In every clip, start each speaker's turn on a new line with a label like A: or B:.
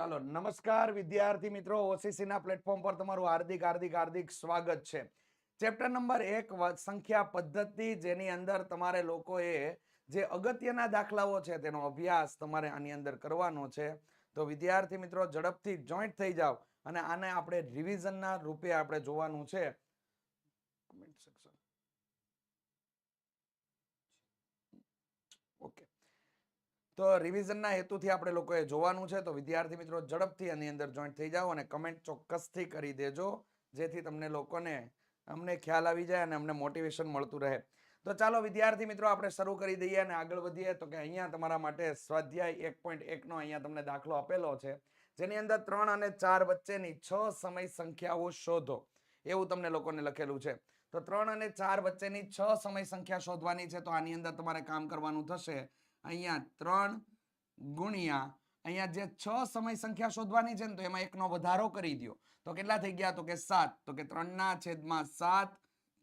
A: ચાલો, નમસ્કાર વિદ્યાર્થી મિત્રો. OCC ના પ્લેટફોર્મ પર તમારું હાર્દિક હાર્દિક હાર્દિક સ્વાગત છે. ચેપ્ટર નંબર એક સંખ્યા પદ્ધતિ, જેની અંદર તમારે લોકોએ જે અગત્યના દાખલાઓ છે તેનો અભ્યાસ તમારે આની અંદર કરવાનો છે. તો વિદ્યાર્થી મિત્રો, ઝડપથી જોઈન્ટ થઈ જાઓ અને આને આપણે રિવિઝનના રૂપે આપણે જોવાનું છે. તો રિવિઝનના હેતુથી આપણે લોકોએ જોવાનું છે. તો વિદ્યાર્થી મિત્રો, ઝડપથી આની અંદર જોઈન્ટ થઈ જાઓ અને કમેન્ટ ચોક્કસથી કરી દેજો, જેથી તમને લોકોને અમને ખ્યાલ આવી જાય અને અમને મોટિવેશન મળતું રહે. તો ચાલો વિદ્યાર્થી મિત્રો, આપણે શરૂ કરી દઈએ અને આગળ વધીએ. તો કે અહીંયા તમારા માટે સ્વાધ્યાય એક પોઈન્ટ એકનો અહીંયા તમને દાખલો આપેલો છે. જેની અંદર ત્રણ અને ચાર વચ્ચેની છ સમય સંખ્યાઓ શોધો. એવું તમને લોકોને લખેલું છે. તો ત્રણ અને ચાર વચ્ચેની છ સમય સંખ્યા શોધવાની છે. તો આની અંદર તમારે કામ કરવાનું થશે. અહીંયા ત્રણ ગુણ્યા, અહીંયા જે છ સમય સંખ્યા શોધવાની છે ને, તો એમાં એકનો વધારો કરી દો તો કેટલા થઈ ગયા? તો કે સાત. તો કે ત્રણના છેદમાં સાત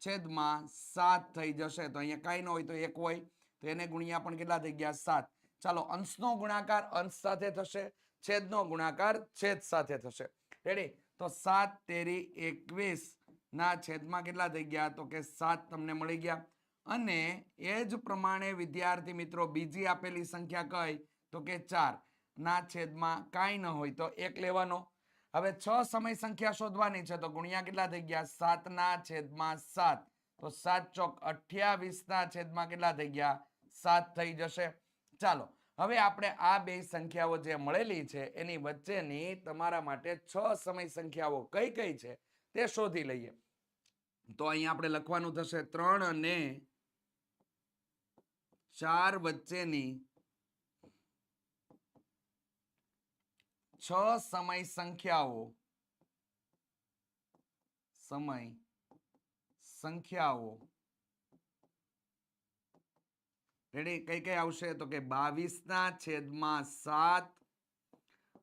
A: છેદમાં સાત થઈ જશે. તો અહીંયા કાંઈ ન હોય તો એક હોય. તો એને ગુણ્યા પણ કેટલા થઈ ગયા? સાત. ચાલો, અંશનો ગુણાકાર અંશ સાથે થશે, છેદનો ગુણાકાર છેદ સાથે થશે. રેડી તો સાત તેરી એકવીસ ના છેદમાં કેટલા થઈ ગયા? તો કે સાત તમને મળી ગયા. અને એ જ પ્રમાણે વિદ્યાર્થી મિત્રો બીજી આપેલી સંખ્યા કઈ? તો કે ચાર. ના છેદમાં કાંઈ ન હોય તો એક લેવાનો. હવે છ સમય સંખ્યા શોધવાની છે તો ગુણ્યા કેટલા થઈ ગયા? સાત ના છેદમાં સાત. તો સાત ચોક અઠ્યાવીસ ના છેદમાં કેટલા થઈ ગયા? સાત થઈ જશે. ચાલો, હવે આપણે આ બે સંખ્યાઓ જે મળેલી છે એની વચ્ચેની તમારા માટે છ સમય સંખ્યાઓ કઈ કઈ છે તે શોધી લઈએ. તો અહીંયા આપણે લખવાનું થશે ત્રણ અને ચાર વચ્ચેની છ સમય સંખ્યાઓ સમય સંખ્યાઓ. રેડી કઈ કઈ આવશે? તો કે બાવીસ ના છેદમાં સાત,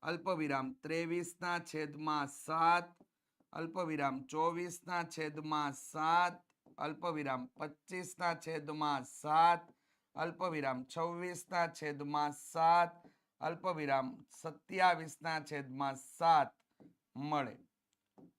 A: અલ્પવિરામ ત્રેવીસ ના છેદમાં સાત, અલ્પવિરામ ચોવીસ ના છેદમાં સાત, અલ્પવિરામ પચીસ ના છેદમાં સાત અલ્પવિરામ છવ્વીસ ના છેદમાં સાત. અલ્પવિરામ સત્યાવીસ ના છેદમાં સાત મળે.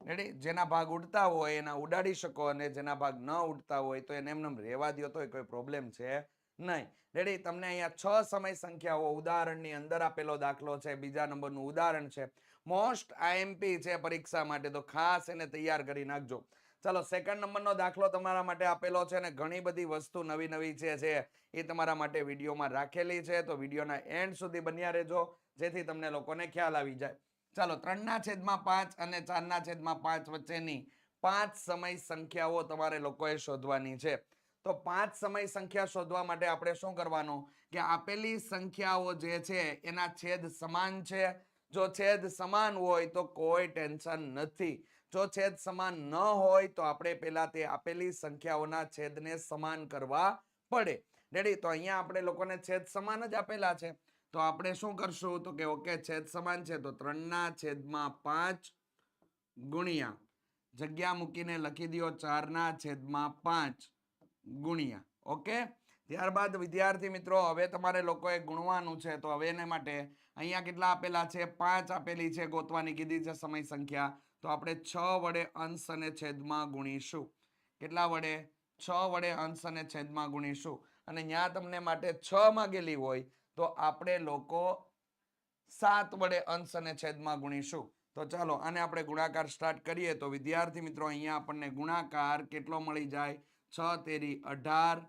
A: રેડી જેના ભાગ ઉડતા હોય એના ઉડાડી શકો અને જેના ભાગ ન ઉડતા હોય તો એને એમને રહેવા દો તો કોઈ પ્રોબ્લેમ છે નહીં. રેડી તમને અહીંયા છ સમય સંખ્યાઓ ઉદાહરણની અંદર આપેલો દાખલો છે. બીજા નંબરનું ઉદાહરણ છે. મોસ્ટ આઈએમપી છે પરીક્ષા માટે, તો ખાસ એને તૈયાર કરી નાખજો. ચાલો સેકન્ડ નંબરનો દાખલો તમારા માટે આપેલો છે અને ઘણી બધી વસ્તુ નવી નવી જે છે એ તમારા માટે વિડીયોમાં રાખેલી છે. તો વિડીયોના એન્ડ સુધી બન્યા રહેજો, જેથી તમને લોકોને ખ્યાલ આવી જાય. ચાલો, ત્રણના છેદમાં પાંચ અને ચારના છેદમાં પાંચ વચ્ચેની પાંચ સમય સંખ્યાઓ તમારે લોકોએ શોધવાની છે. તો પાંચ સમય સંખ્યા શોધવા માટે આપણે શું કરવાનું? કે આપેલી સંખ્યાઓ જે છે એના છેદ સમાન છે. જો છેદ સમાન હોય તો કોઈ ટેન્શન નથી. જો છેદ સમાન ન હોય તો આપણે પહેલા તે આપેલી સંખ્યાઓના છેદને સમાન કરવા પડે. રેડી તો અહીંયા આપણે લોકોને છેદ સમાન જ આપેલા છે. તો આપણે શું કરશું? તો કે ઓકે, છેદ સમાન છે તો ત્રણના છેદમાં પાંચ ગુણ્યા. જગ્યા મૂકીને લખી દો ચારના છેદમાં પાંચ ગુણ્યા. ઓકે? ત્યારબાદ વિદ્યાર્થી મિત્રો, હવે તમારે લોકોએ ગુણવાનું છે તો હવે એને માટે અહીંયા કેટલા આપેલા છે? પાંચ આપેલી છે, ગોતવાની કીધી છે સમય સંખ્યા. તો આપણે છ વડે અંશ અને છેદમાં ગુણીશું. કેટલા વડે? છ વડે અંશ અને છેદમાં ગુણીશું. અને ત્યાં તમને માટે છ માગેલી હોય તો આપણે લોકો સાત વડે અંશ અને છેદમાં ગુણીશું. તો ચાલો, આને આપણે ગુણાકાર સ્ટાર્ટ કરીએ. તો વિદ્યાર્થી મિત્રો, અહીંયા આપણને ગુણાકાર કેટલો મળી જાય? છ, તેરી અઢાર.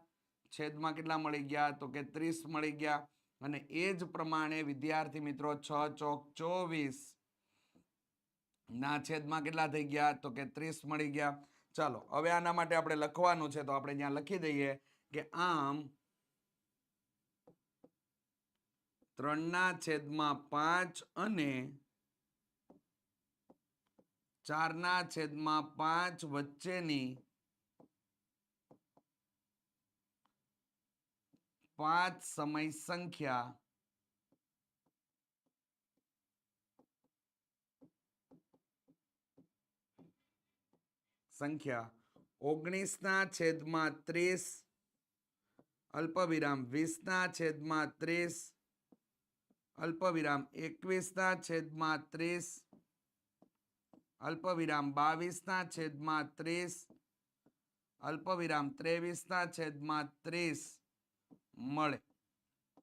A: છેદમાં કેટલા મળી ગયા? તો કે ત્રીસ મળી ગયા. અને એ જ પ્રમાણે વિદ્યાર્થી મિત્રો, છ ચોક ચોવીસ. ના છેદમાં કેટલા થઈ ગયા? તો કે ત્રીસ મળી ગયા. ચાલો, હવે આના માટે આપણે લખવાનું છે, તો આપણે ત્યાં લખી દઈએ કે આમ ત્રણના છેદમાં પાંચ અને ચારના છેદમાં પાંચ વચ્ચેની પાંચ સમય સંખ્યા સંખ્યા ઓગણીસના છેદમાં ત્રીસ, અલ્પવિરામ વીસના છેદમાં ત્રીસ, અલ્પવિરામ એકવીસના છેદમાં ત્રીસ, અલ્પવિરામ બાવીસના છેદમાં ત્રીસ, અલ્પવિરામ ત્રેવીસના છેદમાં ત્રીસ મળે.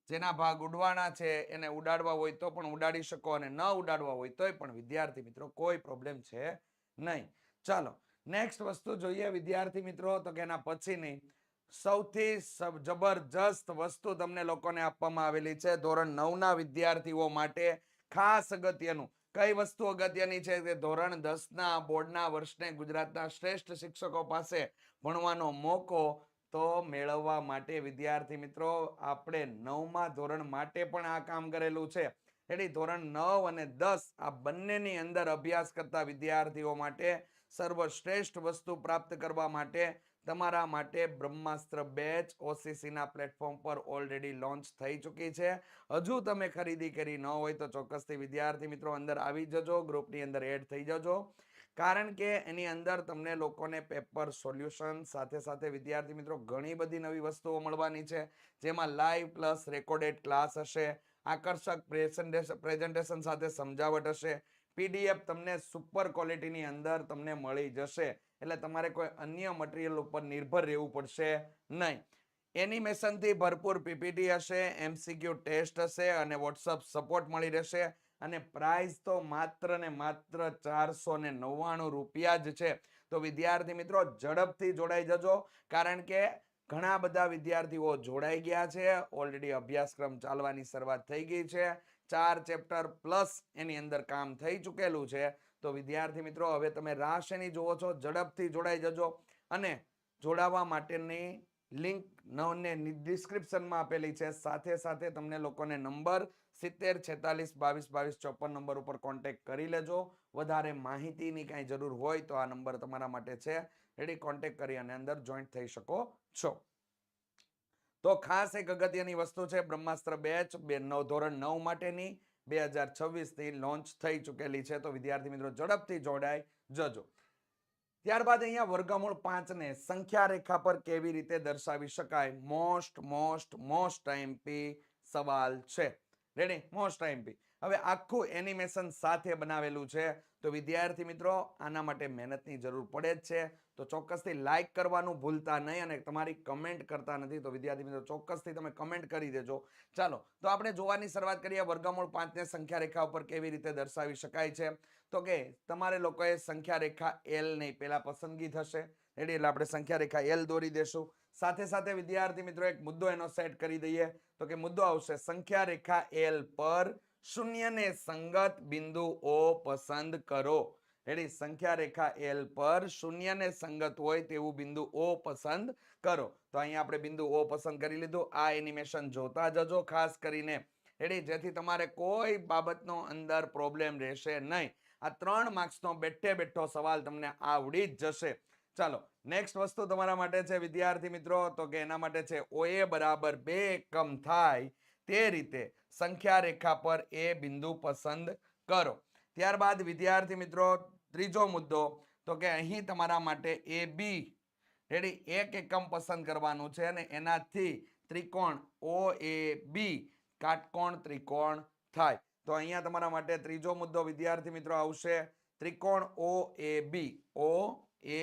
A: જેના ભાગ ઉડવાના છે એને ઉડાડવા હોય તો પણ ઉડાડી શકો અને ન ઉડાડવા હોય તોય પણ વિદ્યાર્થી મિત્રો કોઈ પ્રોબ્લેમ છે નહીં. ચાલો નેક્સ્ટ વસ્તુ જોઈએ વિદ્યાર્થી મિત્રો, તો કે એના પછીની સૌથી જબરજસ્ત વસ્તુ તમને લોકોને આપવામાં આવેલી છે ધોરણ નવના વિદ્યાર્થીઓ માટે ખાસ અગત્યનું. કઈ વસ્તુ અગત્યની છે કે ધોરણ દસના બોર્ડના વર્ષને ગુજરાતના શ્રેષ્ઠ શિક્ષકો પાસે ભણવાનો મોકો તો મેળવવા માટે વિદ્યાર્થી મિત્રો, આપણે નવમા ધોરણ માટે પણ આ કામ કરેલું છે. એટલે ધોરણ નવ અને દસ આ બંનેની અંદર અભ્યાસ કરતા વિદ્યાર્થીઓ માટે સર્વશ્રેષ્ઠ વસ્તુ પ્રાપ્ત કરવા માટે તમારા માટે બ્રહ્માસ્ત્ર બેચ ઓસીસીના પ્લેટફોર્મ પર ઓલરેડી લોન્ચ થઈ ચૂકી છે. હજુ તમે ખરીદી કરી ન હોય તો ચોક્કસથી વિદ્યાર્થી મિત્રો અંદર આવી જજો ગ્રુપની અંદર એડ થઈ જજો. કારણ કે એની અંદર તમને લોકોને પેપર સોલ્યુશન સાથે સાથે વિદ્યાર્થી મિત્રો ઘણી બધી નવી વસ્તુઓ મળવાની છે. જેમાં લાઈવ પ્લસ રેકોર્ડેડ ક્લાસ હશે, આકર્ષક પ્રેઝન્ટેશન સાથે સમજાવટ હશે પીડીએફ તમને સુપર ક્વોલિટીની અંદર તમને મળી જશે. એટલે તમારે કોઈ અન્ય મટીરિયલ ઉપર નિર્ભર રહેવું પડશે નહીં. એનિમેશનથી ભરપૂર પીપીટી હશે એમસીક્યુ ટેસ્ટ હશે અને વોટ્સઅપ સપોર્ટ મળી રહેશે. અને પ્રાઇસ તો માત્ર ને માત્ર ચારસો ને નવ્વાણું રૂપિયા જ છે. તો વિદ્યાર્થી મિત્રો, ઝડપથી જોડાઈ જજો, કારણ કે ઘણા બધા વિદ્યાર્થીઓ જોડાઈ ગયા છે. ઓલરેડી અભ્યાસક્રમ ચાલવાની શરૂઆત થઈ ગઈ છે. ચાર ચેપ્ટર પ્લસ એની અંદર કામ થઈ ચૂકેલું છે. તો વિદ્યાર્થી મિત્રો, હવે તમે રાશિની શેની જુઓ છો, ઝડપથી જોડાઈ જજો અને જોડાવા માટેની લિંક નવને ડિસ્ક્રિપ્શનમાં આપેલી છે. સાથે સાથે તમને લોકોને નંબર સિત્તેર, છેતાલીસ, બાવીસ બાવીસ, ચોપન નંબર ઉપર કોન્ટેક કરી લેજો. વધારે માહિતીની કાંઈ જરૂર હોય તો આ નંબર તમારા માટે છે. રેડી કોન્ટેક કરી અને અંદર જોઈન્ટ થઈ શકો છો. તો ખાસ એક અગત્યની વસ્તુ છે, બ્રહ્માસ્ત્ર બેચ બે નવ ધોરણ નવ માટેની, બે હજાર છવ્વીસથી લોન્ચ થઈ ચૂકેલી છે. તો વિદ્યાર્થી મિત્રો, ઝડપથી જોડાઈ જજો. ત્યારબાદ અહીંયા વર્ગમૂળ પાંચને સંખ્યા રેખા પર કેવી રીતે દર્શાવી શકાય? મોસ્ટ મોસ્ટ મોસ્ટ આઈએમપી સવાલ છે. રેડી મોસ્ટ આઈએમપી હવે આખું એનિમેશન સાથે બનાવેલું છે. તો વિદ્યાર્થી મિત્રો, આના માટે મહેનતની જરૂર પડે જ છે. તો ચોક્કસથી લાઇક કરવાનું ભૂલતા નહીં અને તમારી કમેન્ટ કરતા નથી. તો વિદ્યાર્થી મિત્રો, ચોક્કસથી તમે કમેન્ટ કરી દેજો. ચાલો, તો આપણે જોવાની શરૂઆત કરીએ. વર્ગમૂળ પાંચને સંખ્યા રેખા ઉપર કેવી રીતે દર્શાવી શકાય છે? તો કે તમારે લોકોએ સંખ્યા રેખા એલ નહીં પહેલાં પસંદગી થશે. રેડી એટલે આપણે સંખ્યા રેખા એલ દોરી દેશું. સાથે સાથે વિદ્યાર્થી મિત્રો, એક મુદ્દો એનો સેટ કરી દઈએ. તો કે મુદ્દો આવશે સંખ્યા રેખા એલ પર શૂન્યને સંગત બિંદુ ઓ પસંદ કરો. રેડી સંખ્યા રેખા એલ પર શૂન્યને સંગત હોય તેવું બિંદુ ઓ પસંદ કરો. તો અહીંયા આપણે બિંદુ ઓ પસંદ કરી લીધું. આ એનિમેશન જોતા જજો ખાસ કરીને. રેડી જેથી તમારે કોઈ બાબતનો અંદર પ્રોબ્લેમ રહેશે નહીં. આ ત્રણ માર્ક્સનો બેઠે બેઠો સવાલ તમને આવડી જ જશે. ચાલો નેક્સ્ટ વસ્તુ તમારા માટે છે, વિદ્યાર્થી મિત્રો. તો કે એના માટે છે ઓએ બરાબર બે એકમ થાય તે રીતે સંખ્યા રેખા પર એ બિંદુ પસંદ કરો. ત્યારબાદ વિદ્યાર્થી મિત્રો, ત્રીજો મુદ્દો, તો કે અહીં તમારા માટે એ બી, રેડી, એક એકમ પસંદ કરવાનું છે અને એનાથી ત્રિકોણ ઓ એ બી, કાટકોણ ત્રિકોણ થાય. તો અહીંયા તમારા માટે ત્રીજો મુદ્દો વિદ્યાર્થી મિત્રો આવશે. ત્રિકોણ ઓ એ બી, ઓ એ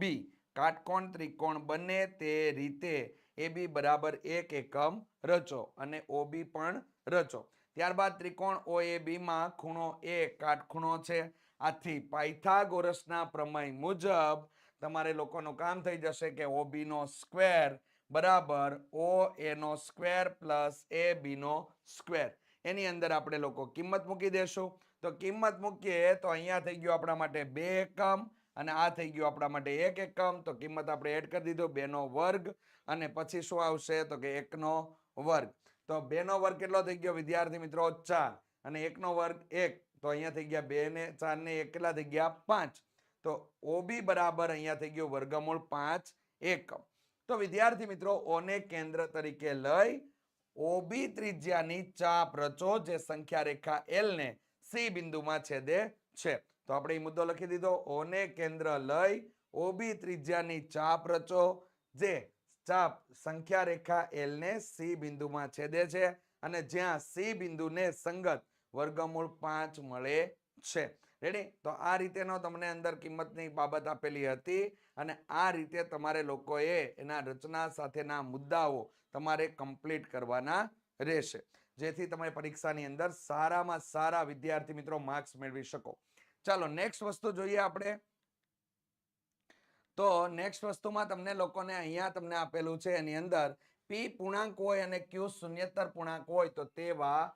A: બી, કાટકોણ ત્રિકોણ બને તે રીતે એ બી બરાબર એક એકમ રચો અને ઓ બી પણ રચો. ત્યારબાદ ત્રિકોણ ઓ એ બીમાં ખૂણો એ કાટખૂણો છે. આથી પાયથાગોરસના પ્રમેય મુજબ તમારે લોકોનું કામ થઈ જશે કે ઓ નો સ્ક્વેર બરાબર ઓ એનો સ્ક્વેર પ્લસ એ બીનો સ્ક્વેર. એની અંદર આપણે લોકો કિંમત મૂકી દેશું. તો કિંમત મૂકીએ તો અહીંયા થઈ ગયું આપણા માટે બે એકમ અને આ થઈ ગયું આપણા માટે એક એકમ. તો કિંમત આપણે એડ કરી દીધો બેનો વર્ગ. અને પછી શું આવશે? તો કે એકનો વર્ગ. તો બે નો વર્ગ કેટલો થઈ ગયો? વિદ્યાર્થી મિત્રો, ચાર. અને એકનો વર્ગ એક. તો અહીંયા થઈ ગયા બે ને ચાર ને એક કેટલા થઈ ગયા? પાંચ. તો ઓબી બરાબર અહીંયા થઈ ગયો વર્ગમૂળ પાંચ એકમ તો વિદ્યાર્થી મિત્રો, ઓને કેન્દ્ર તરીકે લઈ ઓબી ત્રિજ્યાની ચાપ રચો, જે સંખ્યા રેખા એલ ને સી બિંદુમાં છેદે છે. તો આપણે એ મુદ્દો લખી દીધો. ઓને કેન્દ્ર લઈ ઓબી ત્રિજ્યાની ચાપ રચો, જે ચાપ સંખ્યા રેખા એલને સી બિંદુમાં છેદે છે અને જ્યાં સી બિંદુને સંગત વર્ગમૂળ પાંચ મળે છે. રેડી તો આ રીતેનો તમને અંદર કિંમતની બાબત આપેલી હતી અને આ રીતે તમારે લોકોએ એના રચના સાથેના મુદ્દાઓ તમારે કમ્પ્લીટ કરવાના રહેશે. જેથી તમે પરીક્ષાની અંદર સારામાં સારા વિદ્યાર્થી મિત્રો માર્ક્સ મેળવી શકો. ચાલો નેક્સ્ટ વસ્તુ જોઈએ આપણે. તો નેક્સ્ટ વસ્તુમાં તમને લોકોને અહીંયા તમને આપેલું છે એની અંદર પી પૂર્ણાંક હોય અને ક્યુ શૂન્યતર પૂર્ણાંક હોય તો તેવા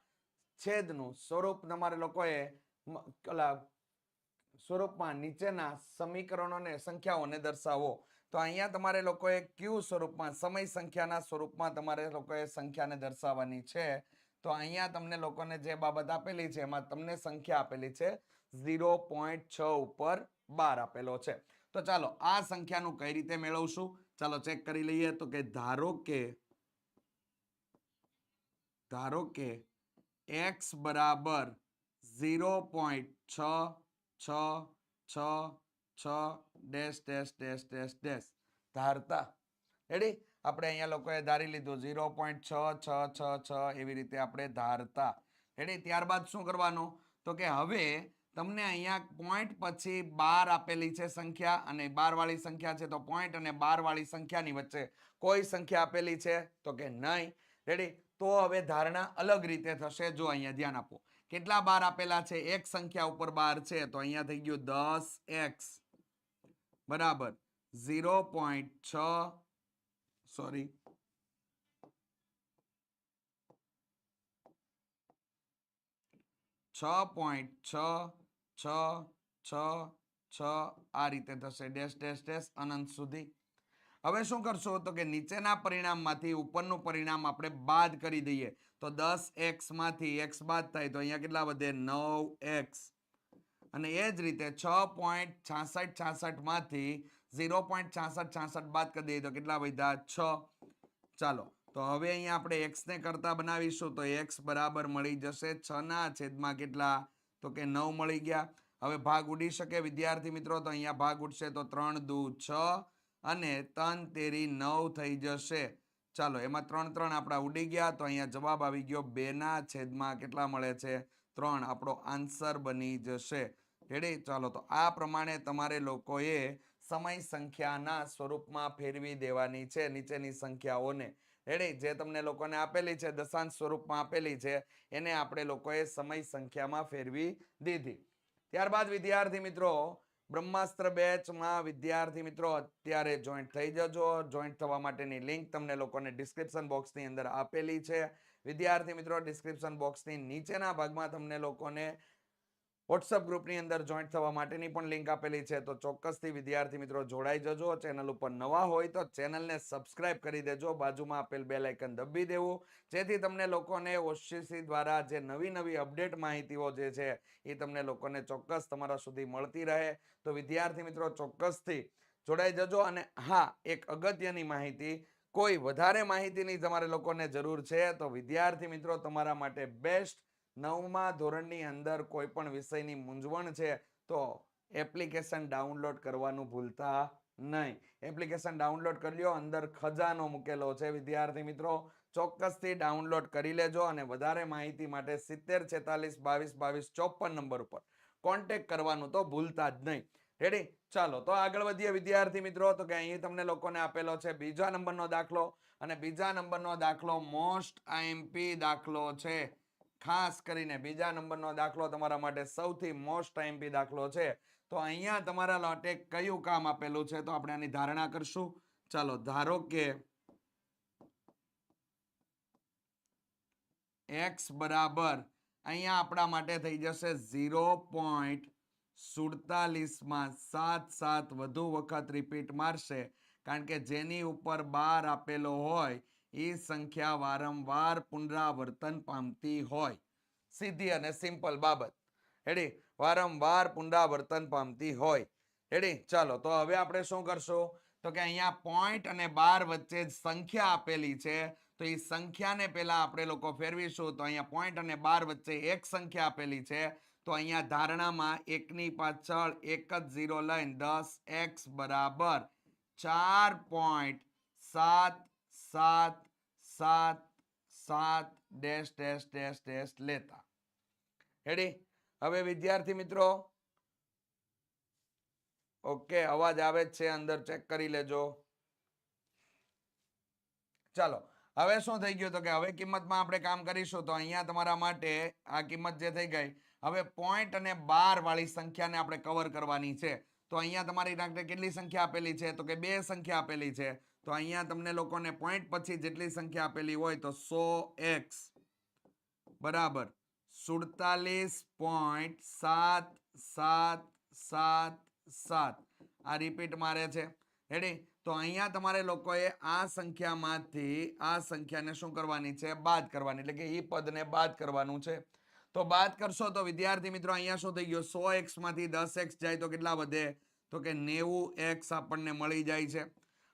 A: છેદનું સ્વરૂપ તમારે લોકોએ સ્વરૂપમાં નીચેના સમીકરણોને, સંખ્યાઓને દર્શાવો. તો અહીંયા તમારે લોકોએ ક્યુ સ્વરૂપમાં, સમય સંખ્યાના સ્વરૂપમાં તમારે લોકોએ સંખ્યાને દર્શાવવાની છે. તો અહીંયા તમને લોકોને જે બાબત આપેલી છે, એમાં તમને સંખ્યા આપેલી છે, ઝીરો પોઈન્ટ છ ઉપર બાર આપેલો છે. તો ચાલો આ સંખ્યાનું કઈ રીતે મેળવશું? ચાલો ચેક કરી લઈએ તો કે ધારો કે ધારો કે x બરાબર ઝીરો પોઈન્ટ છ છ છ છ, dash dash dash dash dash. ધારતા. Ready આપણે અહીંયા લોકોએ ધારી લીધું ઝીરો પોઈન્ટ છ છ છ છ, એવી રીતે આપણે ધારતા. રેડી ત્યારબાદ શું કરવાનું? તો કે હવે તમને અહીંયા પોઈન્ટ પછી બાર આપેલી છે સંખ્યા અને બાર વાળી સંખ્યા છે તો પોઈન્ટ અને બાર વાળી સંખ્યાની વચ્ચે કોઈ સંખ્યા આપેલી છે તો કે નહીં. રેડી તો હવે ધારણા અલગ રીતે થશે. જો અહીંયા ધ્યાન આપો. કેટલા બાર આપેલા છે? એક સંખ્યા ઉપર બાર છે તો અહીંયા થઈ ગયું દસ એક્સ. બરાબર. ઝીરો પોઈન્ટ છ. સોરી છ પોઈન્ટ છ છ છ છ, આ રીતે થશે. ડેશ ડેશ અનંત સુધી. હવે શું કરશો? તો કે નીચેના પરિણામમાંથી ઉપરનું પરિણામ આપણે બાદ કરી દઈએ. તો દસ એક્સમાંથી એક્સ બાદ થાય તો અહીંયા કેટલા વધે? નવ એક્સ. અને એ જ રીતે છ પોઈન્ટ છાસઠ છાસઠમાંથી ઝીરો પોઈન્ટ છાસઠ છાસઠ બાદ કરી દઈએ તો કેટલા વધ્યા? છ. ચાલો, તો હવે અહીંયા આપણે એક્સને કરતા બનાવીશું તો એક્સ બરાબર મળી જશે. છના છેદમાં કેટલા? તો કે નવ મળી ગયા. હવે ભાગ ઉડી શકે વિદ્યાર્થી મિત્રો, તો અહીંયા ભાગ ઉડશે તો ત્રણ દુ છ અને ત્રણ તેરી નવ થઈ જશે. ચાલો, એમાં ત્રણ ત્રણ આપણા ઉડી ગયા, તો અહીંયા જવાબ આવી ગયો બેના છેદમાં કેટલા મળે છે? ત્રણ. આપણો આન્સર બની જશે. રેડી ચાલો, તો આ પ્રમાણે તમારે લોકોએ સમય સંખ્યાના સ્વરૂપમાં ફેરવી દેવાની છે નીચેની સંખ્યાઓને. રેડી જે તમને લોકોને આપેલી છે દશાંશ સ્વરૂપમાં આપેલી છે, એને આપણે લોકોએ સમય સંખ્યામાં ફેરવી દીધી. ત્યારબાદ વિદ્યાર્થી મિત્રો, બ્રહ્માસ્ત્ર બેચમાં વિદ્યાર્થી મિત્રો, અત્યારે જોઈન્ટ થઈ જજો. જોઈન્ટ થવા માટેની લિંક તમને લોકોને ડિસ્ક્રિપ્શન બોક્સની અંદર આપેલી છે. વિદ્યાર્થી મિત્રો ડિસ્ક્રિપ્શન બોક્સની નીચેના ભાગમાં તમને લોકોને વોટ્સઅપ ગ્રુપની અંદર જોઈન્ટ થવા માટેની પણ લિંક આપેલી છે. તો ચોક્કસથી વિદ્યાર્થી મિત્રો જોડાઈ જજો. ચેનલ ઉપર નવા હોય તો ચેનલને સબસ્ક્રાઇબ કરી દેજો. બાજુમાં આપેલ બે લાઇકન દબી દેવું. જેથી તમને લોકોને ઓસીસી દ્વારા જે નવી નવી અપડેટ માહિતીઓ જે છે એ તમને લોકોને ચોક્કસ તમારા સુધી મળતી રહે. તો વિદ્યાર્થી મિત્રો ચોક્કસથી જોડાઈ જજો. અને હા, એક અગત્યની માહિતી, કોઈ વધારે માહિતીની તમારે લોકોને જરૂર છે તો વિદ્યાર્થી મિત્રો તમારા માટે બેસ્ટ નવમા ધોરણની અંદર કોઈ પણ વિષયની મૂંઝવણ છે, તો એપ્લિકેશન ડાઉનલોડ કરવાનું ભૂલતા નહીં. એપ્લિકેશન ડાઉનલોડ કરી લો અંદર ખજાનો મૂકેલો છે. વિદ્યાર્થી મિત્રો, ચોક્કસથી ડાઉનલોડ કરી લેજો અને વધારે માહિતી માટે સિત્તેર છેતાલીસ બાવીસ બાવીસ ચોપન નંબર ઉપર કોન્ટેક્ટ કરવાનું તો ભૂલતા જ નહીં. રેડી ચાલો, તો આગળ વધીએ વિદ્યાર્થી મિત્રો. તો કે અહીં તમને લોકોને આપેલો છે બીજા નંબરનો દાખલો અને બીજા નંબરનો દાખલો મોસ્ટ આઈએમપી દાખલો છે. ખાસ કરીને બીજા નંબરનો દાખલો તમારા માટે સૌથી મોસ્ટ આઈએમપી દાખલો છે. તો અહીંયા તમારા લોટે કયું કામ આપેલું છે તો આપણે આની ધારણા કરશું. ચાલો, ધારો કે એક્સ બરાબર અહીંયા આપણા માટે થઈ જશે ઝીરો પોઈન્ટ સુડતાલીસમાં સાત સાત વધુ વખત રિપીટ મારશે. કારણ કે જેની ઉપર બાર આપેલો હોય એ સંખ્યા વારંવાર પુનરાવર્તન પામતી હોય. સીધી અને સિમ્પલ બાબત. હેડી વારંવાર પુનરાવર્તન પામતી હોય. હેડી ચાલો, તો હવે આપણે શું કરશું? તો કે અહીંયા પોઈન્ટ અને બાર વચ્ચે સંખ્યા આપેલી છે. તો એ સંખ્યાને પહેલા આપણે લોકો ફેરવીશું. તો અહીંયા પોઈન્ટ અને બાર વચ્ચે એક સંખ્યા આપેલી છે. તો અહીંયા ધારણામાં એકની પાછળ એક જ ઝીરો લઈને દસ એક્સ બરાબર ચાર પોઈન્ટ સાત સાત સાત સાત, ડેશ ડેશ ડેશ ડેશ લેતા. રેડી હવે વિદ્યાર્થી મિત્રો ઓકે અવાજ આવે જ છે, અંદર ચેક કરી લેજો. ચાલો, હવે શું થઈ ગયું તો કે હવે કિંમતમાં આપણે કામ કરીશું તો અહીંયા તમારા માટે આ કિંમત જે થઈ ગઈ, હવે પોઈન્ટ અને બાર વાળી સંખ્યાને આપણે કવર કરવાની છે. તો અહીંયા તમારી નાખે કેટલી સંખ્યા આપેલી છે? તો કે બે સંખ્યા આપેલી છે. તો અહીંયા તમને લોકોને પોઈન્ટ પછી જેટલી સંખ્યા આપેલી હોય તો સો એક્સ. બરાબર. સુડતાલીસ પોઈન્ટ સાત સાત સાત સાત. આ રિપીટ મારે છે. રેડી તો અહીંયા તમારે લોકોએ આ સંખ્યામાંથી, આ સંખ્યાને શું કરવાની છે? બાદ કરવાની. એટલે કે એ પદને બાદ કરવાનું છે. તો બાદ કરશો તો વિદ્યાર્થી મિત્રો અહીંયા શું થઈ ગયો? સો એક્સમાંથી દસ એક્સ જાય તો કેટલા વધે? તો કે નેવું એક્સ આપણને મળી જાય છે.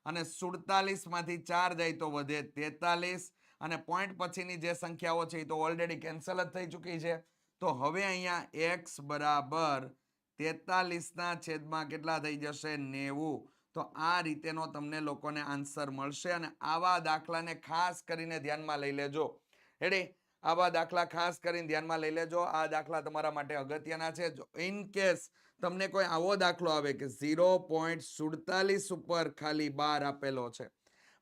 A: અને સુડતાલીસમાંથી ચાર જાય તો વધે તેતાલીસ. અને પોઈન્ટ પછીની જે સંખ્યાઓ છે એ તો ઓલરેડી કેન્સલ જ થઈ ચૂકી છે. તો હવે અહીંયા એક્સ બરાબર તેતાલીસના છેદમાં કેટલા થઈ જશે? નેવું. તો આ રીતેનો તમને લોકોને આન્સર મળશે અને આવા દાખલાને ખાસ કરીને ધ્યાનમાં લઈ લેજો. રેડી આવા દાખલા ખાસ કરીને ધ્યાનમાં લઈ લેજો. આ દાખલા તમારા માટે અગત્યના છે. જો ઇન કેસ તમને કોઈ આવો દાખલો આવે કે ઝીરો પોઈન્ટ સુડતાલીસ ઉપર ખાલી બાર આપેલો છે.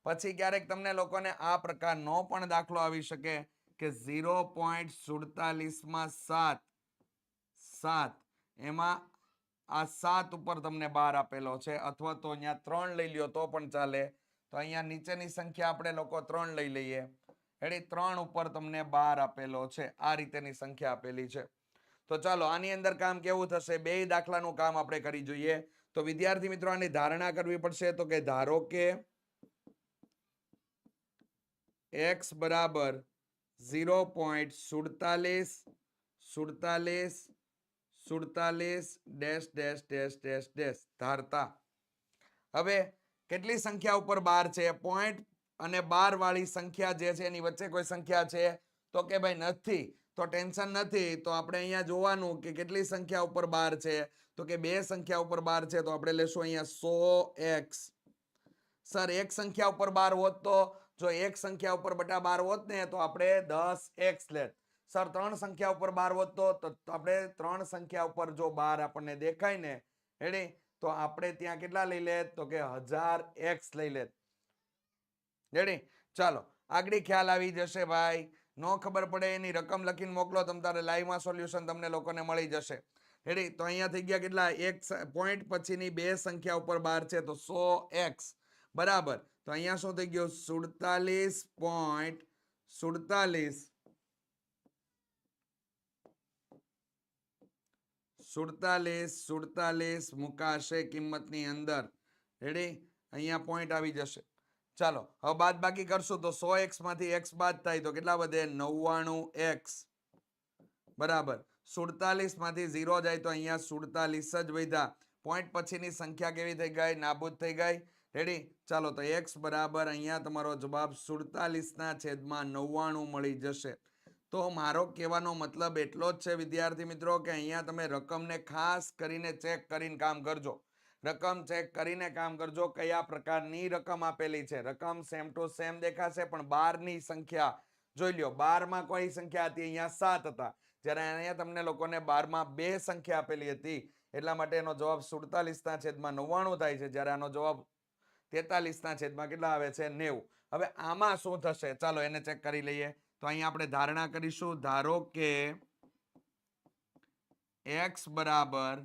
A: પછી ક્યારેક તમને લોકોને આ પ્રકારનો પણ દાખલો આવી શકે કે ઝીરો પોઈન્ટ સુડતાલીસમાં સાત સાત, એમાં આ સાત ઉપર તમને બાર આપેલો છે. અથવા તો અહીંયા ત્રણ લઈ લ્યો તો પણ ચાલે. તો અહીંયા નીચેની સંખ્યા આપણે લોકો ત્રણ લઈ લઈએ. એટલે ત્રણ ઉપર તમને બાર આપેલો છે. આ રીતેની સંખ્યા આપેલી છે. તો ચાલો, આની અંદર કામ કેવું થશે? બે દાખલાનું કામ આપણે કરી જોઈએ. તો વિદ્યાર્થી મિત્રો, આની ધારણા કરવી પડશે. તો કે ધારો કે એક્સ બરાબર ઝીરો પોઈન્ટ સુડતાલીસ સુડતાલીસ સુડતાલીસ, dash dash dash dash dash. ધારતા. હવે કેટલી સંખ્યા ઉપર બાર છે? પોઈન્ટ અને બાર વાળી સંખ્યા જે છે, એની વચ્ચે કોઈ સંખ્યા છે? તો કે ભાઈ નથી. તો ટેન્શન નથી. તો આપણે અહીંયા જોવાનું કે કેટલી સંખ્યા ઉપર બાર છે. તો કે બે સંખ્યા ઉપર બાર છે, તો આપણે લેશું અહીંયા સો એક્સ. સર, એક સંખ્યા ઉપર બાર હોત તો? જો એક સંખ્યા ઉપર બટા બાર હોત ને, તો આપણે દસ એક્સ લેત. સર, ત્રણ સંખ્યા ઉપર બાર હોત તો? આપણે ત્રણ સંખ્યા ઉપર જો બાર આપણને દેખાય ને હેડી તો આપણે ત્યાં કેટલા લઈ લેત? તો કે હજાર એક્સ લઈ લેત. હેડી ચાલો, આગળ ખ્યાલ આવી જશે ભાઈ. નો ખબર પડે, એની રકમ લખીને મોકલો, તમ તારે લાઈવમાં સોલ્યુશન તમને લોકોને મળી જશે. રેડી તો અહીંયા થઈ ગયા કેટલા? એક પોઈન્ટ પછીની બે સંખ્યા ઉપર બાર છે, તો સો એક્સ બરાબર. તો અહીંયા શું થઈ ગયું? સુડતાલીસ પોઈન્ટ સુડતાલીસ. સુડતાલીસ સુડતાલીસ મુકાશે કિંમતની અંદર. રેડી અહીંયા પોઈન્ટ આવી જશે. ચાલો, હવે બાદ બાકી કરશું તો સો એક્સમાંથી એક્સ બાદ થાય તો કેટલા વધે? નવ્વાણું એક્સ. બરાબર. સુડતાલીસમાંથી ઝીરો જાય તો અહીંયા સુડતાલીસ જ વધ્યા. પોઈન્ટ પછીની સંખ્યા કેવી થઈ ગઈ? નાબૂદ થઈ ગઈ. રેડી ચાલો, તો એક્સ બરાબર અહીંયા તમારો જવાબ સુડતાલીસના છેદમાં નવ્વાણું મળી જશે. તો મારો કહેવાનો મતલબ એટલો જ છે, વિદ્યાર્થી મિત્રો, કે અહીંયા તમે રકમને ખાસ કરીને ચેક કરીને કામ કરજો. રકમ ચેક કરીને કામ કરજો કયા પ્રકારની રકમ આપેલી છે. રકમ સેમ ટુ સેમ દેખાશે, પણ બારની સંખ્યા જોઈ લ્યો. બારમાં કોઈ સંખ્યા હતી? અહીંયા સાત હતા. જ્યારે અહીંયા તમને લોકોને બારમાં બે સંખ્યા આપેલી હતી. એટલા માટે એનો જવાબ સુડતાલીસના છેદમાં નવ્વાણું થાય છે. જ્યારે આનો જવાબ તેતાલીસના છેદમાં કેટલા આવે છે? નેવું. હવે આમાં શું થશે? ચાલો એને ચેક કરી લઈએ. તો અહીંયા આપણે ધારણા કરીશું. ધારો કે એક્સ બરાબર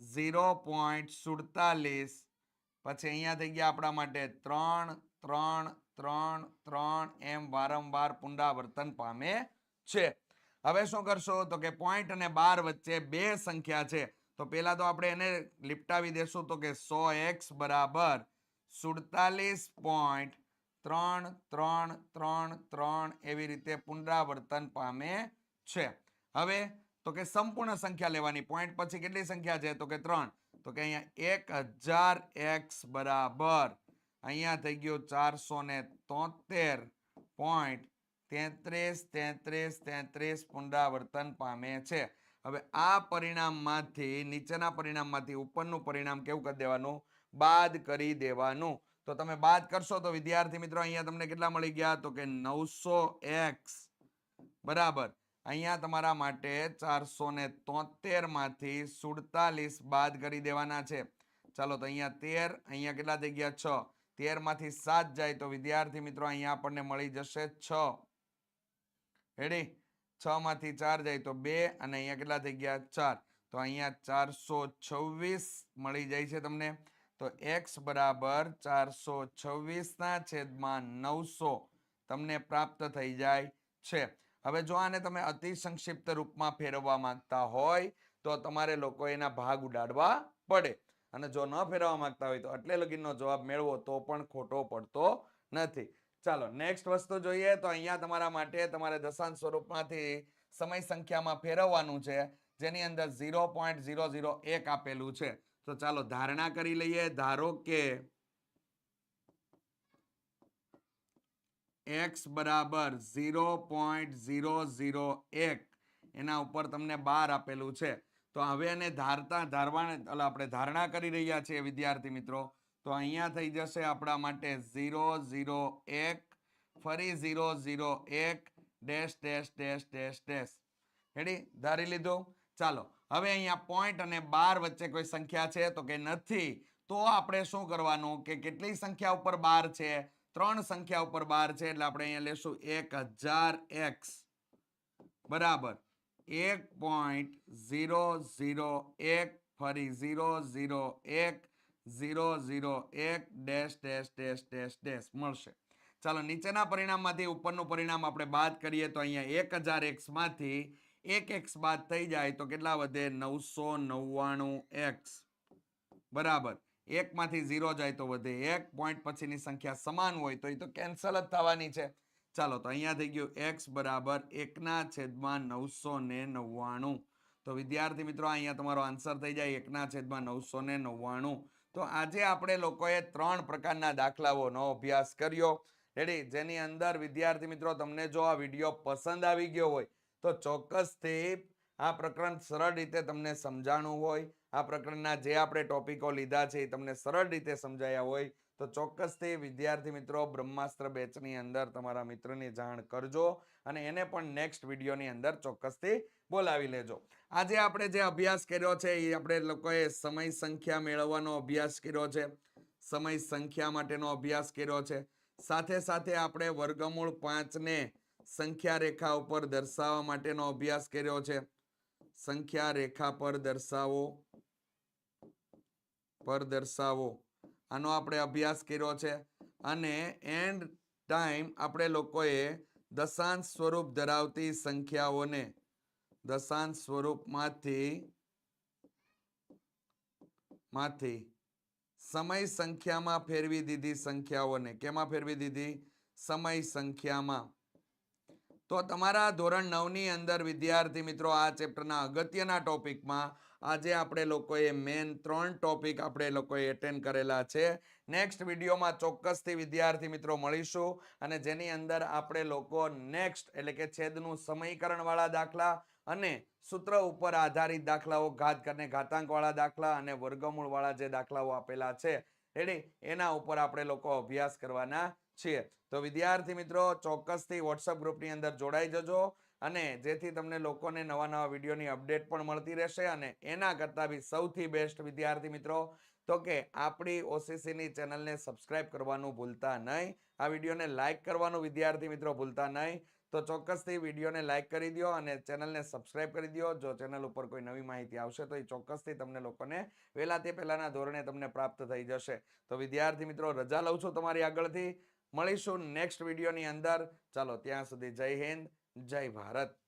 A: ઝીરો પોઈન્ટ સુડતાલીસ. પછી અહીંયા થઈ ગયા આપણા માટે ત્રણ ત્રણ ત્રણ ત્રણ એમ વારંવાર પુનરાવર્તન પામે છે. હવે શું કરશો? તો કે પોઈન્ટ અને બાર વચ્ચે બે સંખ્યા છે. તો પેલા તો આપણે એને લીપટાવી દેશું તો કે સો એક્સ બરાબર સુડતાલીસ પોઈન્ટ ત્રણ ત્રણ ત્રણ ત્રણ એવી રીતે પુનરાવર્તન પામે છે. હવે તો કે સંપૂર્ણ સંખ્યા લેવાની. પોઈન્ટ પછી કેટલી સંખ્યા છે? તો કે ત્રણ. તો કે અહીંયા એક હજાર એક્સ બરાબર. અહીંયા થઈ ગયો ચારસો ને તોતેર પોઈન્ટ તેત્રીસ તેત્રીસ તેત્રીસ પુનરાવર્તન પામે છે. હવે આ પરિણામમાંથી, નીચેના પરિણામમાંથી ઉપરનું પરિણામ કેવું કરી દેવાનું? બાદ કરી દેવાનું. તો તમે બાદ કરશો તો વિદ્યાર્થી મિત્રો અહીંયા તમને કેટલા મળી ગયા? તો કે નવસો એક્સ. બરાબર. અહીંયા તમારા માટે ચારસો ને તોતેરમાંથી સુડતાલીસ બાદ કરી દેવાના છે. ચાલો તો અહીંયા તેર, અહીંયા કેટલા થઈ ગયા? છ. તેરમાંથી સાત જાય તો વિદ્યાર્થી મિત્રો અહીંયા આપણને મળી જશે છ. રેડી છ માંથી ચાર જાય તો બે અને અહીંયા કેટલા થઈ ગયા? ચાર. તો અહીંયા ચારસો છવ્વીસ મળી જાય છે તમને. તો એક્સ બરાબર ચારસો છવ્વીસના છેદમાં નવસો તમને પ્રાપ્ત થઈ જાય છે. હવે જો આને તમે અતિ સંક્ષિપ્ત રૂપમાં ફેરવવા માંગતા હોય, તો તમારે લોકો એના ભાગ ઉડાડવા પડે. અને જો ન ફેરવવા માંગતા હોય તો એટલે લગીનનો જવાબ મેળવો તો પણ ખોટો પડતો નથી. ચાલો નેક્સ્ટ વસ્તુ જોઈએ. તો અહીંયા તમારા માટે તમારે દશાંશ સ્વરૂપમાંથી સમય સંખ્યામાં ફેરવવાનું છે, જેની અંદર ઝીરો પોઈન્ટ ઝીરો ઝીરો એક આપેલું છે. તો ચાલો ધારણા કરી લઈએ. ધારો કે એક્સ બરાબર ઝીરો પોઈન્ટ ઝીરો ઝીરો એક. એના ઉપર તમને બાર આપેલું છે. તો હવે એને ધારતા, ધારવાને એટલે આપણે ધારણા કરી રહ્યા છીએ વિદ્યાર્થી મિત્રો. તો અહીંયા થઈ જશે આપણા માટે ઝીરો ઝીરો એક. ફરી ઝીરો ઝીરો એક. Dash dash dash dash dash. હેડી ધારી લીધું? ચાલો. હવે અહીંયા પોઈન્ટ અને બાર વચ્ચે કોઈ સંખ્યા છે તો કે નથી. તો આપણે શું કરવાનું? કે કેટલી સંખ્યા ઉપર બાર છે? ત્રણ સંખ્યા ઉપર બાર છે, એટલે આપણે અહીંયા લેશું એક હજાર એક્સ. બરાબર. એક પોઈન્ટ ઝીરો ઝીરો એક, ફરી ઝીરો ઝીરો એક, ઝીરો ઝીરો એક, dash dash dash dash dash. મળશે. ચાલો, નીચેના પરિણામમાંથી ઉપરનું પરિણામ આપણે બાદ કરીએ તો અહીંયા એક હજાર એક્સમાંથી એક એક્સ બાદ થઈ જાય તો કેટલા વધે? નવસો નવ્વાણું એક્સ. બરાબર. એકમાંથી ઝીરો જાય તો વધે. એક પોઈન્ટ પછીની સંખ્યા સમાન હોય તો એ તો કેન્સલ જ થવાની છે. ચાલો, તો અહીંયા થઈ ગયું એક્સ બરાબર એકના છેદમાં નવસો ને નવ્વાણું. તો વિદ્યાર્થી મિત્રો, અહીંયા તમારો આન્સર થઈ જાય એકના છેદમાં નવસો ને નવ્વાણું. તો આજે આપણે લોકોએ ત્રણ પ્રકારના દાખલાઓનો અભ્યાસ કર્યો. રેડી જેની અંદર વિદ્યાર્થી મિત્રો, તમને જો આ વીડિયો પસંદ આવી ગયો હોય, તો ચોક્કસથી આ પ્રકરણ સરળ રીતે તમને સમજાણું હોય. આ પ્રકરણના જે આપણે ટોપિકો લીધા છે એ તમને સરળ રીતે સમજાયા હોય, તો ચોક્કસથી વિદ્યાર્થી મિત્રો બ્રહ્માસ્ત્ર બેચની અંદર તમારા મિત્રની જાણ કરજો અને એને પણ નેક્સ્ટ વિડીયોની અંદર ચોક્કસથી બોલાવી લેજો. આજે આપણે જે અભ્યાસ કર્યો છે એ આપણે લોકોએ સમય સંખ્યા મેળવવાનો અભ્યાસ કર્યો છે, સમય સંખ્યા માટેનો અભ્યાસ કર્યો છે. સાથે સાથે આપણે વર્ગમૂળ પાંચને સંખ્યા રેખા ઉપર દર્શાવવા માટેનો અભ્યાસ કર્યો છે. સંખ્યા રેખા પર દર્શાવો. પર દર્શાવો આનો આપણે અભ્યાસ કર્યો છે અને એન્ડ ટાઈમ આપણે લોકોએ દશાંશ સ્વરૂપ ધરાવતી સંખ્યાઓને, દશાંશ સ્વરૂપમાંથી, માંથી સમય સંખ્યામાં ફેરવી દીધી સંખ્યાઓને. કેમાં ફેરવી દીધી? સમય સંખ્યામાં. તો તમારા ધોરણ નવની અંદર વિદ્યાર્થી મિત્રો આ ચેપ્ટરના અગત્યના ટોપિકમાં આજે આપણે લોકોએ મેન ત્રણ ટોપિક આપણે લોકોએ એટેન્ડ કરેલા છે. નેક્સ્ટ વિડીયોમાં ચોક્કસથી વિદ્યાર્થી મિત્રો મળીશું અને જેની અંદર આપણે લોકો નેક્સ્ટ એટલે કે છેદનું સમયકરણવાળા દાખલા અને સૂત્ર ઉપર આધારિત દાખલાઓ, ઘાત કરીને ઘાતાંકવાળા દાખલા અને વર્ગમૂળવાળા જે દાખલાઓ આપેલા છે. રેડી એના ઉપર આપણે લોકો અભ્યાસ કરવાના છીએ. તો વિદ્યાર્થી મિત્રો, ચોક્કસથી વોટ્સઅપ ગ્રુપની અંદર જોડાઈ જજો. અને જેથી તમને લોકોને નવા નવા વિડીયોની અપડેટ પણ મળતી રહેશે અને એના કરતાં બી સૌથી બેસ્ટ વિદ્યાર્થી મિત્રો, તો કે આપણી ઓસીસીની ચેનલને સબસ્ક્રાઇબ કરવાનું ભૂલતા નહીં, આ વિડીયોને લાઇક કરવાનું વિદ્યાર્થી મિત્રો ભૂલતા નહીં, તો ચોક્કસથી વિડીયોને લાઇક કરી દો અને ચેનલને સબસ્ક્રાઇબ કરી દો. જો ચેનલ ઉપર કોઈ નવી માહિતી આવશે તો એ ચોક્કસથી તમને લોકોને વહેલા તે પહેલાંના ધોરણે તમને પ્રાપ્ત થઈ જશે. તો વિદ્યાર્થી મિત્રો, રજા લઉં છું તમારી આગળથી. મળીશું નેક્સ્ટ વિડીયોની અંદર. ચાલો, ત્યાં સુધી જય હિન્દ. જય ભારત.